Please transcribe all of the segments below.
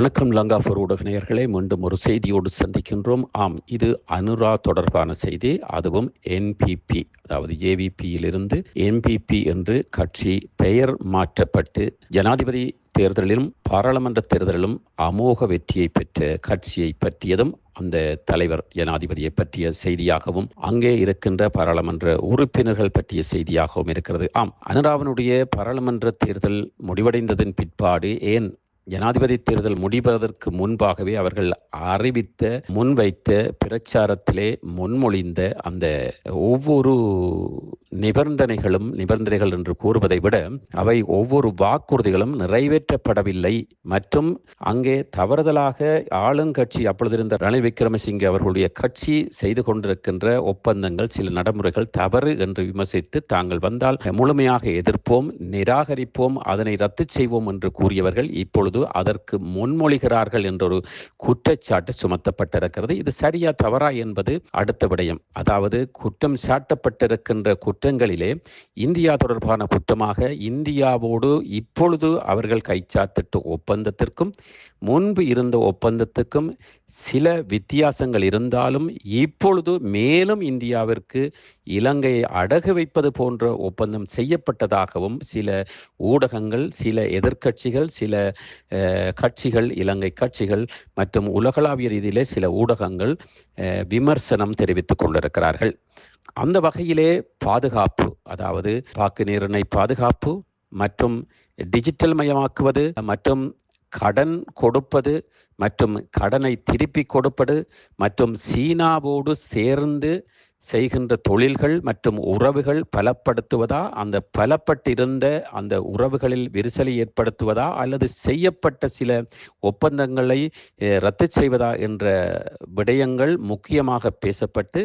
வணக்கம் லங்காபூர் ஊடக நேயர்களே மீண்டும் ஒரு செய்தியோடு சந்திக்கின்றோம். ஆம் இது அனுரா தொடர்பான செய்தி. அதுவும் என்பிபி அதாவது ஏவிபியிலிருந்து என்பிபி என்று கட்சி பெயர் மாற்றப்பட்டு ஜனாதிபதி தேர்தலிலும் பாராளுமன்ற தேர்தலிலும் அமோக வெற்றியை பெற்ற கட்சியை பற்றியதும் அந்த தலைவர் ஜனாதிபதியை பற்றிய செய்தியாகவும் அங்கே இருக்கின்ற பாராளுமன்ற உறுப்பினர்கள் பற்றிய செய்தியாகவும் இருக்கிறது. ஆம் அனுராவனுடைய பாராளுமன்ற தேர்தல் முடிவடைந்ததன் பிற்பாடு ஏன் ஜனாதிபதி தேர்தல் முடிவதற்கு முன்பாகவே அவர்கள் அறிவித்த முன்வைத்த பிரச்சாரத்திலே முன்மொழிந்த அந்த ஒவ்வொரு நிபந்தனைகளும் நிபந்தனைகள் என்று கூறுவதை விட அவை ஒவ்வொரு வாக்குறுதிகளும் நிறைவேற்றப்படவில்லை. மற்றும் அங்கே தவறுதலாக ஆளுங்கட்சி அப்பொழுதிருந்த ரணில் விக்ரமசிங்கே அவர்களுடைய கட்சி செய்து கொண்டிருக்கின்ற ஒப்பந்தங்கள் சில நடைமுறைகள் தவறு என்று விமர்சித்து தாங்கள் வந்தால் முழுமையாக எதிர்ப்போம் நிராகரிப்போம் அதனை ரத்து செய்வோம் என்று கூறியவர்கள் இப்பொழுது அதற்கு முன்மொழிகிறார்கள் என்றொரு குற்றச்சாட்டு சுமத்தப்பட்டிருக்கிறது. இது சரியா தவறா என்பது அடுத்த விடயம். அதாவது குற்றம் சாட்டப்பட்டிருக்கின்ற குற்றங்களிலே இந்தியா தொடர்பான குற்றமாக இந்தியாவோடு இப்பொழுது அவர்கள் கைச்சாத்திட்ட ஒப்பந்தத்திற்கும் முன்பு இருந்த ஒப்பந்தத்துக்கும் சில வித்தியாசங்கள் இருந்தாலும் இப்பொழுது மேலும் இந்தியாவிற்கு இலங்கையை அடகு வைப்பது போன்ற ஒப்பந்தம் செய்யப்பட்டதாகவும் சில ஊடகங்கள் சில எதிர்க்கட்சிகள் சில கட்சிகள் இலங்கை கட்சிகள் மற்றும் உலகளாவிய ரீதியிலே சில ஊடகங்கள் விமர்சனம் தெரிவித்துக் கொண்டிருக்கிறார்கள். அந்த வகையிலே பாதுகாப்பு அதாவது வாக்கு நீரிணை பாதுகாப்பு மற்றும் டிஜிட்டல் மயமாக்குவது மற்றும் கடன் கொடுப்பது மற்றும் கடனை திருப்பி கொடுப்பது மற்றும் சீனாவோடு சேர்ந்து செய்கின்ற தொழில்கள் மற்றும் உறவுகள் பலப்படுத்துவதா? அந்த பலப்பட்டிருந்த அந்த உறவுகளில் விரிசலை ஏற்படுத்துவதா? அல்லது செய்யப்பட்ட சில ஒப்பந்தங்களை ரத்து செய்வதா? என்ற விடயங்கள் முக்கியமாக பேசப்பட்டு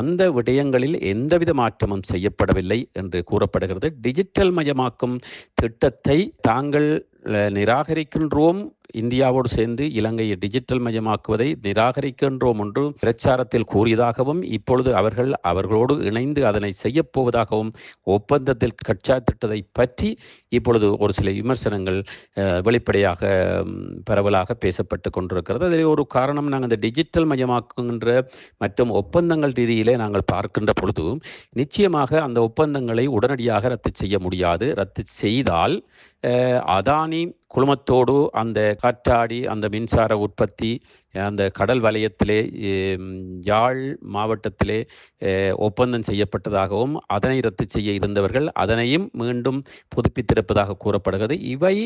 அந்த விடயங்களில் எந்தவித மாற்றமும் செய்யப்படவில்லை என்று கூறப்படுகிறது. டிஜிட்டல் மயமாக்கும் திட்டத்தை தாங்கள் நிராகரிக்கின்றோம் இந்தியாவோடு சேர்ந்து இலங்கையை டிஜிட்டல் மயமாக்குவதை நிராகரிக்கின்றோம் என்று பிரச்சாரத்தில் கூறியதாகவும் இப்பொழுது அவர்கள் அவர்களோடு இணைந்து அதனை செய்யப்போவதாகவும் ஒப்பந்தத்தில் கச்சாத்திட்டதை பற்றி இப்பொழுது ஒரு சில விமர்சனங்கள் வெளிப்படையாக பரவலாக பேசப்பட்டு கொண்டிருக்கிறது. அதில் ஒரு காரணம் நாங்கள் இந்த டிஜிட்டல் மயமாக்குகின்ற மற்றும் ஒப்பந்தங்கள் ரீதியிலே நாங்கள் பார்க்கின்ற பொழுது நிச்சயமாக அந்த ஒப்பந்தங்களை உடனடியாக ரத்து செய்ய முடியாது. ரத்து செய்தால் அதானி குழுமத்தோடு அந்த காற்றாடி அந்த மின்சார உற்பத்தி அந்த கடல் வலயத்திலே யாழ் மாவட்டத்திலே ஒப்பந்தம் செய்யப்பட்டதாகவும் அதனை ரத்து செய்ய இருந்தவர்கள் அதனையும் மீண்டும் புதுப்பித்திருப்பதாக கூறப்படுகிறது. இவை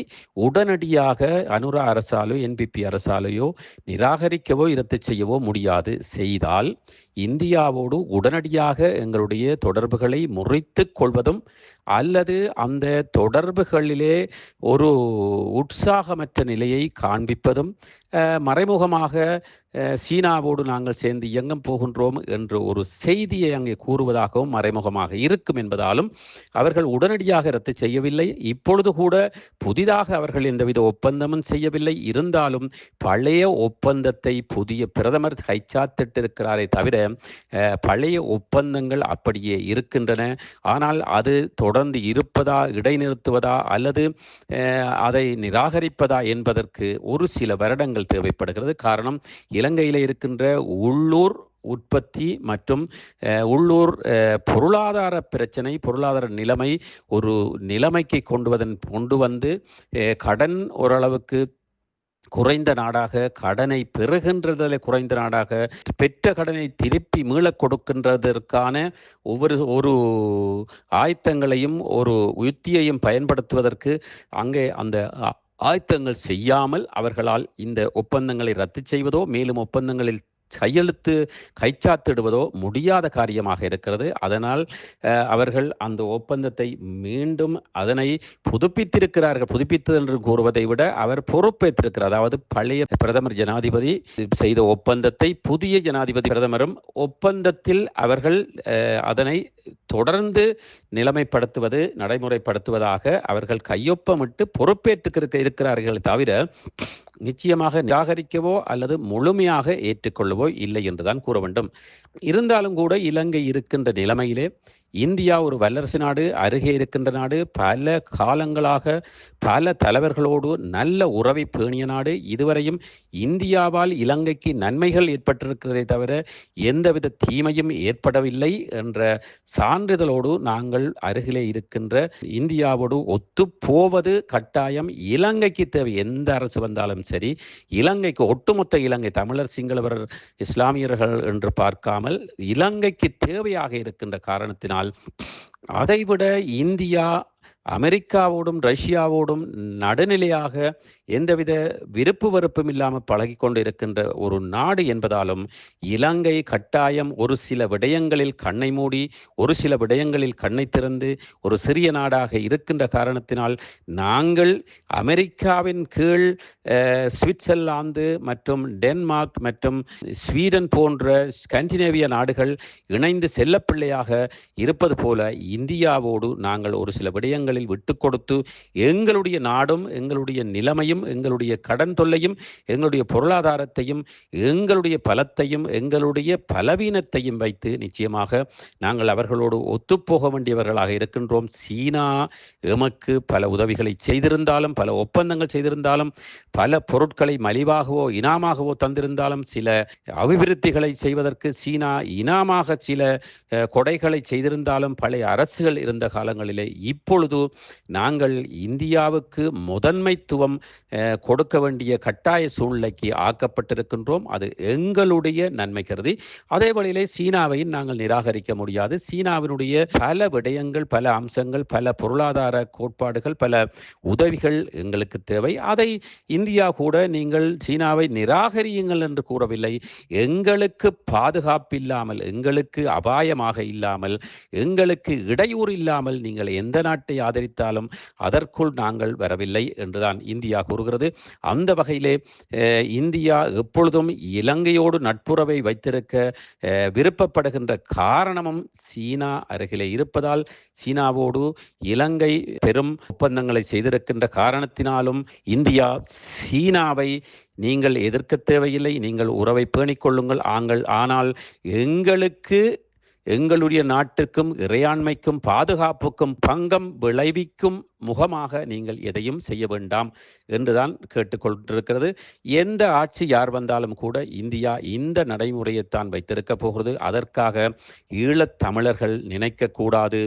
உடனடியாக அனுரா அரசாலோ என்பிபி அரசாலையோ நிராகரிக்கவோ ரத்து செய்யவோ முடியாது. செய்தால் இந்தியாவோடு உடனடியாக எங்களுடைய தொடர்புகளை முறித்து கொள்வதும் அல்லது அந்த தொடர்புகளிலே ஒரு உற்சாகமற்ற நிலையை காண்பிப்பதும் மறைமுகமாக சீனாவோடு நாங்கள் சேர்ந்து இயங்கம் போகின்றோம் என்ற ஒரு செய்தியை அங்கே கூறுவதாகவும் மறைமுகமாக இருக்கும் என்பதாலும் அவர்கள் உடனடியாக ரத்து செய்யவில்லை. இப்பொழுது கூட புதிதாக அவர்கள் எந்தவித ஒப்பந்தமும் செய்யவில்லை. இருந்தாலும் பழைய ஒப்பந்தத்தை புதிய பிரதமர் கைச்சாத்திட்டிருக்கிறாரே தவிர பழைய ஒப்பந்தங்கள் அப்படியே இருக்கின்றன. ஆனால் அது தொடர்ந்து இருப்பதா இடைநிறுத்துவதா அல்லது அதை நிராகரிப்பதா என்பதற்கு ஒரு சில வருடங்கள் தேவைப்படுகிறது. காரணம் இலங்கையில் இருக்கின்ற உள்ளூர் உற்பத்தி மற்றும் உள்ளூர் பொருளாதார பிரச்சனை பொருளாதார நிலைமை ஒரு நிலைமைக்கு கொண்டு வதன் கொண்டு வந்து கடன் ஓரளவுக்கு குறைந்த நாடாக கடனை பெறுகின்றதில் குறைந்த நாடாக பெற்ற கடனை திருப்பி மீள கொடுக்கின்றதற்கான ஒவ்வொரு ஒரு ஆயத்தங்களையும் ஒரு யுத்தியையும் பயன்படுத்துவதற்கு அங்கே அந்த ஆயத்தங்கள் செய்யாமல் அவர்களால் இந்த ஒப்பந்தங்களை ரத்து செய்வதோ மேலும் ஒப்பந்தங்களில் கையெழுத்து கைச்சாத்திடுவதோ முடியாத காரியமாக இருக்கிறது. அதனால் அவர்கள் அந்த ஒப்பந்தத்தை மீண்டும் அதனை புதுப்பித்திருக்கிறார்கள். புதுப்பித்தது என்று கூறுவதை விட அவர் பொறுப்பேற்றிருக்கிறார். அதாவது பழைய பிரதமர் ஜனாதிபதி செய்த ஒப்பந்தத்தை புதிய ஜனாதிபதி பிரதமரும் ஒப்பந்தத்தில் அவர்கள் அதனை தொடர்ந்து நிலைமைப்படுத்துவது நடைமுறைப்படுத்துவதாக அவர்கள் கையொப்பமிட்டு பொறுப்பேற்றுக்கிற இருக்கிறார்கள் தவிர நிச்சயமாக நிராகரிக்கவோ அல்லது முழுமையாக ஏற்றுக்கொள்ளவோ இல்லை என்றுதான் கூற வேண்டும். இருந்தாலும் கூட இலங்கை இருக்கின்ற நிலைமையிலே இந்தியா ஒரு வல்லரசு நாடு அருகே இருக்கின்ற நாடு பல காலங்களாக பல தலைவர்களோடு நல்ல உறவை பேணிய நாடு. இதுவரையும் இந்தியாவால் இலங்கைக்கு நன்மைகள் ஏற்பட்டிருக்கிறதை தவிர எந்தவித தீமையும் ஏற்படவில்லை என்ற சான்றிதழோடு நாங்கள் அருகிலே இருக்கின்ற இந்தியாவோடு ஒத்து போவது கட்டாயம். இலங்கைக்கு தேவை. எந்த அரசு வந்தாலும் சரி இலங்கைக்கு ஒட்டுமொத்த இலங்கை தமிழர் சிங்களவர் இஸ்லாமியர்கள் என்று பார்க்காமல் இலங்கைக்கு தேவையாக இருக்கின்ற காரணத்தினால் அதைவிட இந்தியா அமெரிக்காவோடும் ரஷ்யாவோடும் நடுநிலையாக எந்தவித விருப்பு வெறுப்பும் இல்லாமல் பழகி கொண்டிருக்கின்ற ஒரு நாடு என்பதாலும் இலங்கை கட்டாயம் ஒரு சில விடயங்களில் கண்ணை மூடி ஒரு சில விடயங்களில் கண்ணை திறந்து ஒரு சிறிய நாடாக இருக்கின்ற காரணத்தினால் நாங்கள் அமெரிக்காவின் கீழ் சுவிட்சர்லாந்து மற்றும் டென்மார்க் மற்றும் ஸ்வீடன் போன்ற ஸ்கண்டினேவிய நாடுகள் இணைந்து செல்லப்பிள்ளையாக இருப்பது போல இந்தியாவோடு நாங்கள் ஒரு சில விடயங்கள் விடயங்களில் விட்டு கொடுத்து எங்களுடைய நாடும் எங்களுடைய நிலைமையும் எங்களுடைய கடன் தொல்லையும் எங்களுடைய பொருளாதாரத்தையும் எங்களுடைய பலத்தையும் எங்களுடைய பலவீனத்தையும் வைத்து நிச்சயமாக நாங்கள் அவர்களோடு ஒத்துப்போக வேண்டியவர்களாக இருக்கின்றோம். சீனா எமக்கு பல உதவிகளை செய்திருந்தாலும் பல ஒப்பந்தங்கள் செய்திருந்தாலும் பல பொருட்களை மலிவாகவோ இனாமாகவோ தந்திருந்தாலும் சில அபிவிருத்திகளை செய்வதற்கு சீனா இனாமாக சில கொடைகளை செய்திருந்தாலும் பழைய அரசுகள் இருந்த காலங்களிலே இப்பொழுது நாங்கள் இந்தியாவுக்கு முதன்மைத்துவம் கொடுக்க வேண்டிய கட்டாய சூழ்நிலைக்கு ஆக்கப்பட்டிருக்கின்றோம். அது எங்களுடைய நன்மை கருதி. அதே வழியிலே சீனாவையும் நாங்கள் நிராகரிக்க முடியாது. சீனாவினுடைய பல விடயங்கள் பல அம்சங்கள் பல பொருளாதார கோட்பாடுகள் பல உதவிகள் எங்களுக்கு தேவை. அதை இந்தியா கூட நீங்கள் சீனாவை நிராகரியுங்கள் என்று கூறவில்லை. எங்களுக்கு பாதுகாப்பில்லாமல் எங்களுக்கு அபாயமாக இல்லாமல் எங்களுக்கு இடையூறு இல்லாமல் நீங்கள் எந்த நாட்டை ஆதரித்தாலும் அதற்குள் நாங்கள் வரவில்லை என்றுதான் இந்தியா கூறுகிறது. அந்த வகையிலே இந்தியா எப்பொழுதும் இலங்கையோடு நட்புறவை வைத்திருக்க விருப்பப்படுகின்ற காரணமும் சீனா அருகிலே இருப்பதால் சீனாவோடு இலங்கை பெரும் ஒப்பந்தங்களை செய்திருக்கின்ற காரணத்தினாலும் இந்தியா சீனாவை நீங்கள் எதிர்க்க தேவையில்லை நீங்கள் உறவை பேணிக்கொள்ளுங்கள் ஆங்கள் ஆனால் எங்களுக்கு எங்களுடைய நாட்டிற்கும் இறையாண்மைக்கும் பாதுகாப்புக்கும் பங்கம் விளைவிக்கும் முகமாக நீங்கள் எதையும் செய்ய வேண்டாம் என்றுதான் கேட்டுக்கொண்டிருக்கிறது எந்த ஆட்சி யார் வந்தாலும் கூட இந்தியா இந்த நடைமுறையைத்தான் வைத்திருக்க போகிறது. அதற்காக ஈழத் தமிழர்கள் நினைக்கக்கூடாது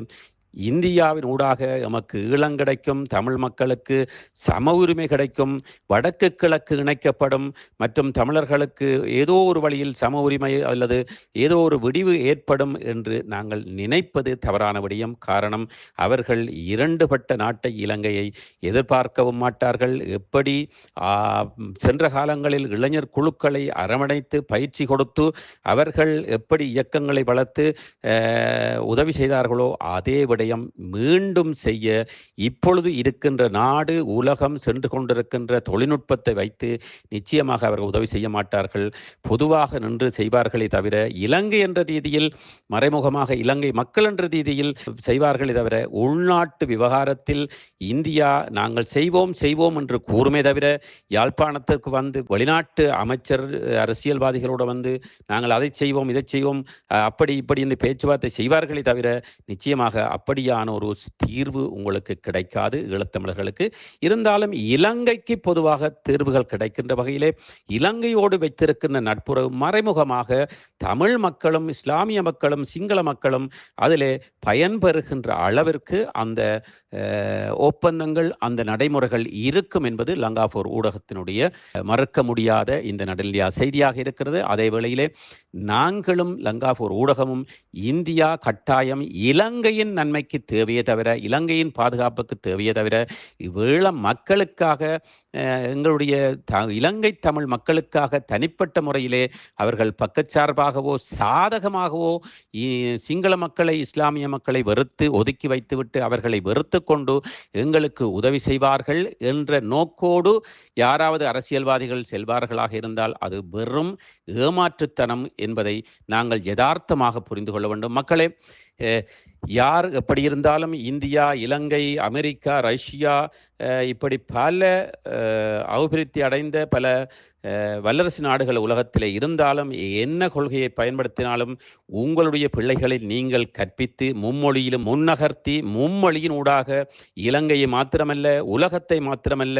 இந்தியாவின் ஊடாக எமக்கு ஈழம் கிடைக்கும் தமிழ் மக்களுக்கு சம உரிமை கிடைக்கும் வடக்கு கிழக்கு இணைக்கப்படும் மற்றும் தமிழர்களுக்கு ஏதோ ஒரு வழியில் சம உரிமை அல்லது ஏதோ ஒரு விடிவு ஏற்படும் என்று நாங்கள் நினைப்பது தவறான விடயம் காரணம் அவர்கள் இரண்டுபட்ட நாட்டை இலங்கையை எதிர்பார்க்கவும் மாட்டார்கள். எப்படி? சென்ற காலங்களில் இளைஞர் குழுக்களை அரவணைத்து பயிற்சி கொடுத்து அவர்கள் எப்படி இயக்கங்களை வளர்த்து உதவி செய்தார்களோ அதே விட காரியம் மீண்டும் செய்ய இப்பொழுது இருக்கின்ற நாடு உலகம் சென்று கொண்டிருக்கின்ற தொழில்நுட்பத்தை வைத்து நிச்சயமாக அவர்கள் உதவி செய்ய மாட்டார்கள். பொதுவாக நின்று செய்வார்களே தவிர இலங்கை என்ற ரீதியில் மறைமுகமாக இலங்கை மக்கள் என்ற ரீதியில் செய்வார்களே தவிர உள்நாட்டு விவகாரத்தில் இந்தியா நாங்கள் செய்வோம் செய்வோம் என்று கூறுமே தவிர யாழ்ப்பாணத்திற்கு வந்து வெளிநாட்டு அமைச்சர் அரசியல்வாதிகளோடு வந்து நாங்கள் அதை செய்வோம் இதை செய்வோம் அப்படி இப்படி என்று பேச்சுவார்த்தை செய்வார்களே தவிர நிச்சயமாக அப்படி அப்படியான ஒரு தீர்வு உங்களுக்கு கிடைக்காது ஈழத்தமிழர்களுக்கு இருந்தாலும் இலங்கைக்கு பொதுவாக தீர்வுகள் கிடைக்கின்ற வகையிலே இலங்கையோடு வைத்திருக்கின்ற நட்புறவு மறைமுகமாக தமிழ் மக்களும் இஸ்லாமிய மக்களும் சிங்கள மக்களும் அதிலே பயன்பெறுகின்ற அளவிற்கு அந்த ஒப்பந்தங்கள் அந்த நடைமுறைகள் இருக்கும் என்பது லங்காபூர் ஊடகத்தினுடைய மறுக்க முடியாத இந்த நடுநிலையா செய்தியாக இருக்கிறது. அதே வேளையிலே நாங்களும் லங்காபூர் ஊடகமும் இந்தியா கட்டாயம் இலங்கையின் நன்மை நன்மைக்கு தேவையே தவிர இலங்கையின் பாதுகாப்புக்கு தேவையே தவிர இவ்வள மக்களுக்காக எங்களுடைய த இலங்கை தமிழ் மக்களுக்காக தனிப்பட்ட முறையிலே அவர்கள் பக்கச்சார்பாகவோ சாதகமாகவோ சிங்கள மக்களை இஸ்லாமிய மக்களை வெறுத்து ஒதுக்கி வைத்துவிட்டு அவர்களை வெறுத்து கொண்டு எங்களுக்கு உதவி செய்வார்கள் என்ற நோக்கோடு யாராவது அரசியல்வாதிகள் செல்வார்களாக இருந்தால் அது வெறும் ஏமாற்றுத்தனம் என்பதை நாங்கள் யதார்த்தமாக புரிந்து கொள்ள வேண்டும். மக்களே யார் எப்படி இருந்தாலும் இந்தியா இலங்கை அமெரிக்கா ரஷ்யா இப்படி பல அபிவிருத்தி அடைந்த பல வல்லரசு நாடுகள் உலகத்திலே இருந்தாலும் என்ன கொள்கையை பயன்படுத்தினாலும் உங்களுடைய பிள்ளைகளை நீங்கள் கற்பித்து மும்மொழியிலும் முன்னகர்த்தி மும்மொழியின் ஊடாக இலங்கையை மாத்திரமல்ல உலகத்தை மாத்திரமல்ல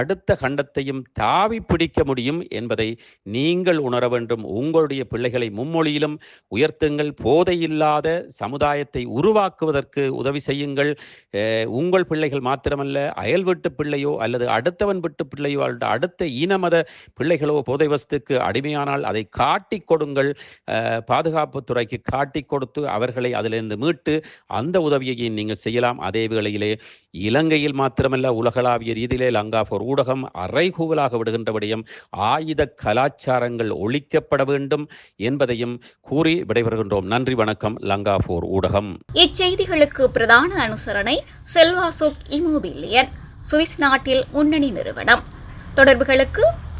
அடுத்த கண்டத்தையும் தாவி பிடிக்க முடியும் என்பதை நீங்கள் உணர வேண்டும். உங்களுடைய பிள்ளைகளை மும்மொழியிலும் உயர்த்துங்கள். போதையில்லாத சமுதாயத்தை உருவாக்குவதற்கு உதவி செய்யுங்கள். உங்கள் பிள்ளைகள் மாத்திரமல்ல அயல் வீட்டு பிள்ளையோ அல்லது அடுத்தவன் வீட்டு பிள்ளையோ அல்லது அடுத்த இனமத பிள்ளைகளோ போதை வஸ்துக்கு அடிமையானால் அதை காட்டி கொடுங்கள். அஹ், பாதுகாப்புத்துறைக்கு காட்டி கொடுத்து அவர்களை அதிலிருந்து மீட்டு அந்த உதவியை நீங்கள் செய்யலாம். அதே வேளையிலே இலங்கையில் மாத்திரமல்ல உலகளாவிய ரீதியிலே லங்கா ஃபோர் ஊடகம் அரைகூவலாக விடுகின்ற விடயம் ஆயுத கலாச்சாரங்கள் ஒழிக்கப்பட வேண்டும் என்பதையும் கூறி விடைபெறுகின்றோம். நன்றி வணக்கம். லங்கா ஃபோர் ஊடகம். இச்செய்திகளுக்கு பிரதான அனுசரணை செல்வாசோக் இமோபிலியன் சுவிஸ் நாட்டில் முன்னணி நிறுவனம். தொடர்புகளுக்கு